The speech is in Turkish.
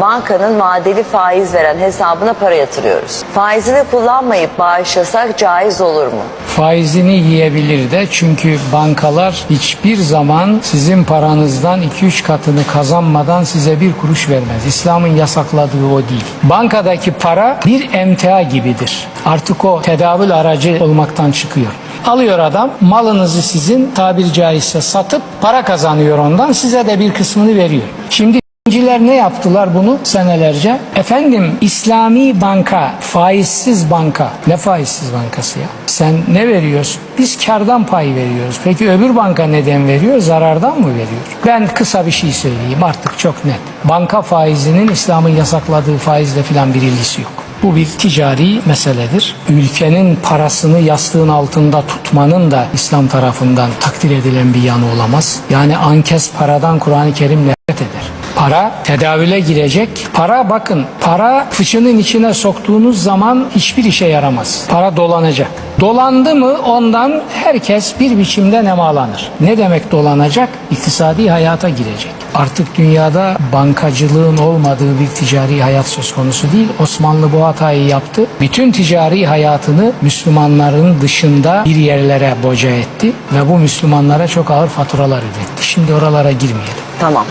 Bankanın vadeli faiz veren hesabına para yatırıyoruz. Faizini kullanmayıp bağışlasak caiz olur mu? Faizini yiyebilir de çünkü bankalar hiçbir zaman sizin paranızdan 2-3 katını kazanmadan size bir kuruş vermez. İslam'ın yasakladığı o değil. Bankadaki para bir emtia gibidir. Artık o tedavül aracı olmaktan çıkıyor. Alıyor adam malınızı sizin tabiri caizse satıp para kazanıyor ondan size de bir kısmını veriyor. Şimdi Öğrenciler ne yaptılar bunu senelerce? Efendim İslami banka, faizsiz banka. Ne faizsiz bankası ya? Sen ne veriyorsun? Biz kardan pay veriyoruz. Peki öbür banka neden veriyor? Zarardan mı veriyor? Ben kısa bir şey söyleyeyim artık çok net. Banka faizinin İslam'ın yasakladığı faizle filan bir ilgisi yok. Bu bir ticari meseledir. Ülkenin parasını yastığın altında tutmanın da İslam tarafından takdir edilen bir yanı olamaz. Yani ankes paradan Kur'an-ı Kerim nefret eder. Para tedavüle girecek. Para bakın para fıçının içine soktuğunuz zaman hiçbir işe yaramaz. Para dolanacak. Dolandı mı ondan herkes bir biçimde nemalanır. Ne demek dolanacak? İktisadi hayata girecek. Artık dünyada bankacılığın olmadığı bir ticari hayat söz konusu değil. Osmanlı bu hatayı yaptı. Bütün ticari hayatını Müslümanların dışında bir yerlere boca etti ve bu Müslümanlara çok ağır faturalar ödetti. Şimdi oralara girmeyelim. Tamam.